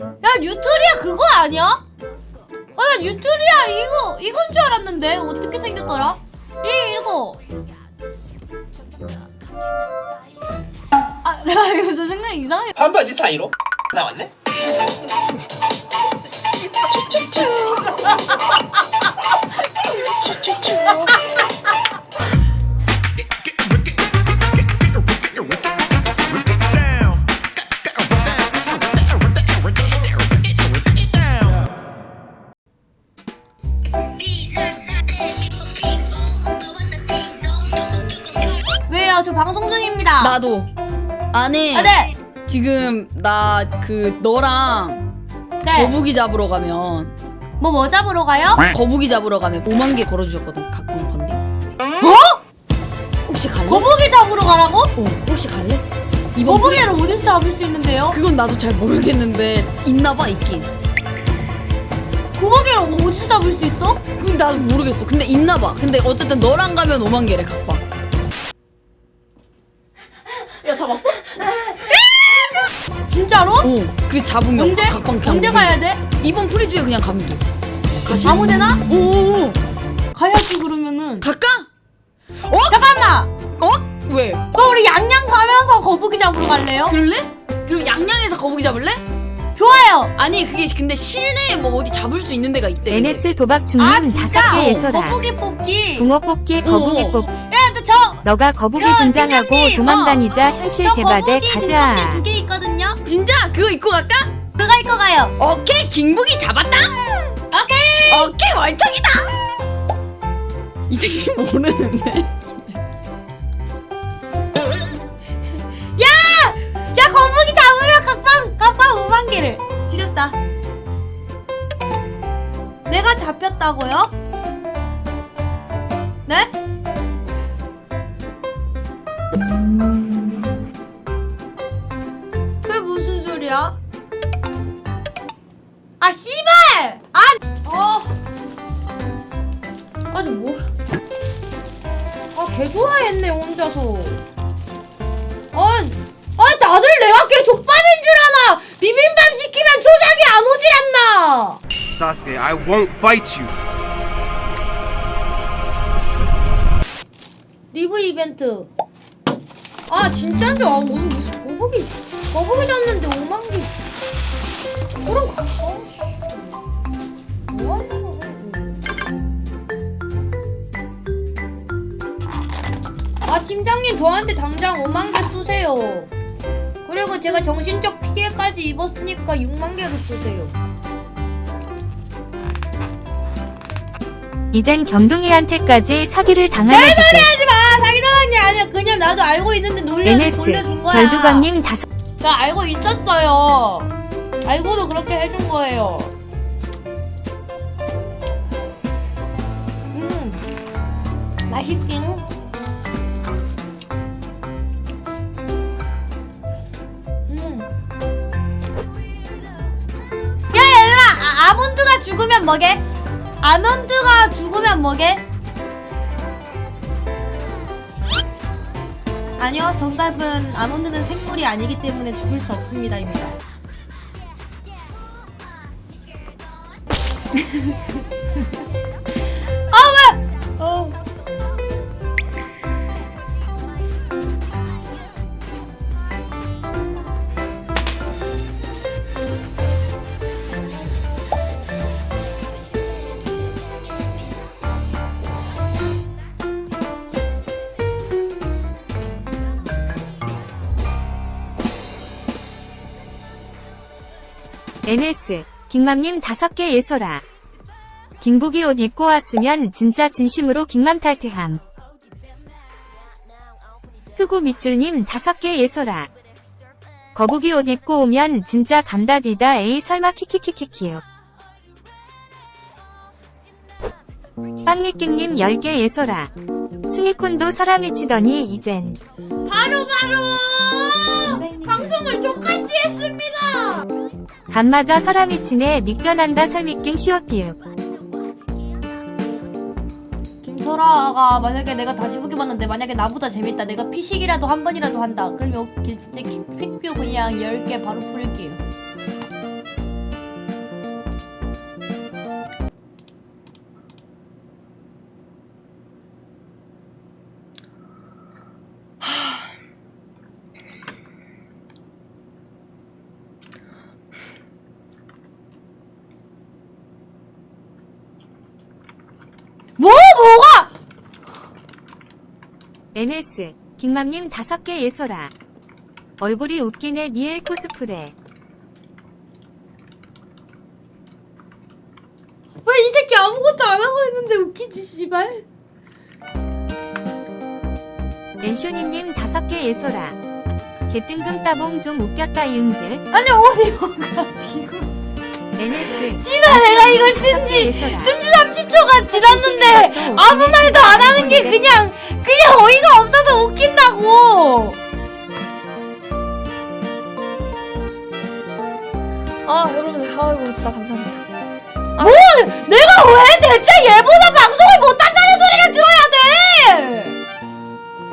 야 뉴트리아 그거 아니야? 아나 뉴트리아 이거 이건 줄 알았는데 어떻게 생겼더라? 이 이거 아 내가 이거 저 생각 이상해 반바지 사이로 나왔네? 왜요 나도 아니 아, 네. 지금 나 그 너랑 네. 거북이 잡으러 가면 뭐 뭐 잡으러 가요? 거북이 잡으러 가면 5만 개 걸어주셨거든 각종 건데 어? 혹시 갈래? 거북이 잡으러 가라고? 어, 혹시 갈래? 이번 거북이를 어디서 잡을 수 있는데요? 그건 나도 잘 모르겠는데 있나봐 있긴 거북이를 어디서 잡을 수 있어? 그건 나도 모르겠어 근데 있나봐 근데 어쨌든 너랑 가면 5만 개래 각방 진짜로? 어 그래서 잡으면 언제? 각방 그냥 언제 가야 돼? 이번 프리주에 그냥 가면 돼 가시 아무데나? 오오오 가야지 그러면은 갈까? 잠깐만 어? 왜? 그럼 우리 양양 가면서 거북이 잡으러 갈래요? 그럴래? 그리고 양양에서 거북이 잡을래? 좋아요 아니 그게 근데 실내에 뭐 어디 잡을 수 있는 데가 있대. NS 도박 중님 아 다섯 진짜? 개 예서라. 거북이 뽑기 붕어 뽑기 거북이 어, 어. 뽑. 야, 근데 저, 너가 거북이 저 분장하고 팀장님, 도망다니자 현실 저 대바대 거북이 가자. 두개 있거든요 진짜? 그거 입고 갈까? 들어갈 거 가요 오케이 김북이 잡았다 오케이 오케이 월척이다 이 새끼 모르는데 야 거북이 잡으면 각방 각방 5만 개를 지렸다 내가 잡혔다고요? 네? 그게 무슨 소리야? 아 씨발! 아! 어. 아니 뭐? 아개 좋아했네 혼자서. 아, 아 다들 내가 걔 족밥인 줄 아나 비빔밥 시키면 초장이 안 오질 않나 Sasuke, I won't fight you. 리브 이벤트 아 진짜인지 아 오늘 무슨 거북이. 거북이 잡는데 5만 개 그럼 가 아, 씨. 뭐하는 거야 아 팀장님 저한테 당장 5만 개 쏘세요. 그리고 제가 정신적 피해까지 입었으니까 6만 개로 쏘세요. 이젠 경둥이한테까지 사기를 당하나 보 나도 알고 있는데 놀려 NS 돌려준 거야 별주광님 다섯. 저 알고 있었어요 알고도 그렇게 해준 거예요 음 맛있긴 음. 야 얘들아 아, 아몬드가 죽으면 뭐게? 아몬드가 죽으면 뭐게? 아니요, 정답은 아몬드는 생물이 아니기 때문에 죽을 수 없습니다입니다. NS 김맘님 다섯 개 예서라. 김북이 옷 입고 왔으면 진짜 진심으로 김맘 탈퇴함. 흑우 밑줄님 다섯 개 예서라. 거북이 옷 입고 오면 진짜 감다디다 에이 설마 키키키키키요. 빵리깽님 10개 예서라. 승희쿤도 사람이 치더니 이젠 바로 바로 방송을 똑같이 했습니다. 간마저 사람이 치네 닉변한다 설미깽 시오피읍. 김설아가 만약에 내가 다시 보기 봤는데 만약에 나보다 재밌다. 내가 피식이라도 한 번이라도 한다. 그럼 여기 진짜 퀵뷰 그냥 10개 바로 풀게요 NS 빅맘님 다섯 개 예소라. 얼굴이 웃기네 니엘 코스프레. 왜 이 새끼 아무것도 안 하고 있는데 웃기지 씨발 엔쇼니님 다섯 개 예소라. 개뜬금 따봉 좀 웃겼다 이응질. 아니 어디 뭐가 비고 NS 내가 이걸 뜬지. 뜬지 30초가 지났는데 아무 말도 안 하는 게 그냥 그냥 어이가 없어서 웃긴다고 아 여러분들 아이고 진짜 감사합니다. 뭐 내가 왜 대체 얘보다 방송을 못한다는 소리를 들어야 돼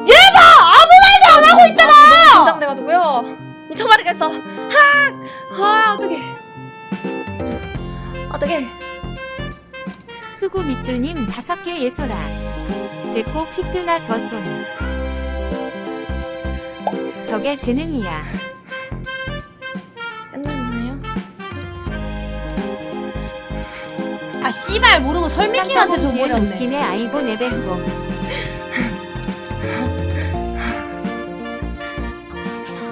얘 봐 아무 말도 안 하고 있잖아 긴장돼가지고요. 미쳐버리겠어. 하! 아 어떡 해. 어떡해. 흑우 밑줄님 다섯 개 예소라. 됐고 퀵드나 저손. 저게 재능이야. 끝났나요? 아 씨발 모르고 설미킹한테 쌍꺼봉질 줘버렸네 웃기네 아이고 내배 흑고.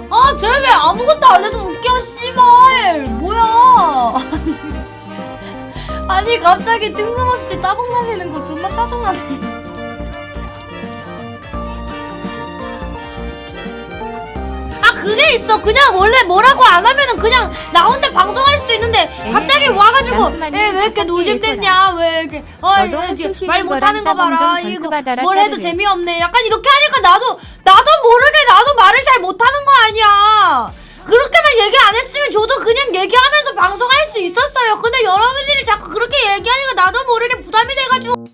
아, 쟤 왜 아무것도 안 해도 웃겨, 씨발! 뭐야! 아니, 갑자기 뜬금없이 따봉 날리는 거 존나 짜증나네. 아, 그게 있어. 그냥 원래 뭐라고 안 하면은 그냥 나 혼자 방송할 수 있는데 갑자기 에이, 와가지고 에, 왜 이렇게 노잼됐냐? 왜 이렇게 어, 너도 이거 한숨 쉬는 말 못하는 거 거랑 따봉 봐라. 좀 이거 전수받아라, 뭘 해도. 재미없네. 약간 이렇게 하니까 나도 나도 모르게 나도 말을 잘 아니야. 그렇게만 얘기 안 했으면 저도 그냥 얘기하면서 방송할 수 있었어요. 근데 여러분들이 자꾸 그렇게 얘기하니까 나도 모르게 부담이 돼가지고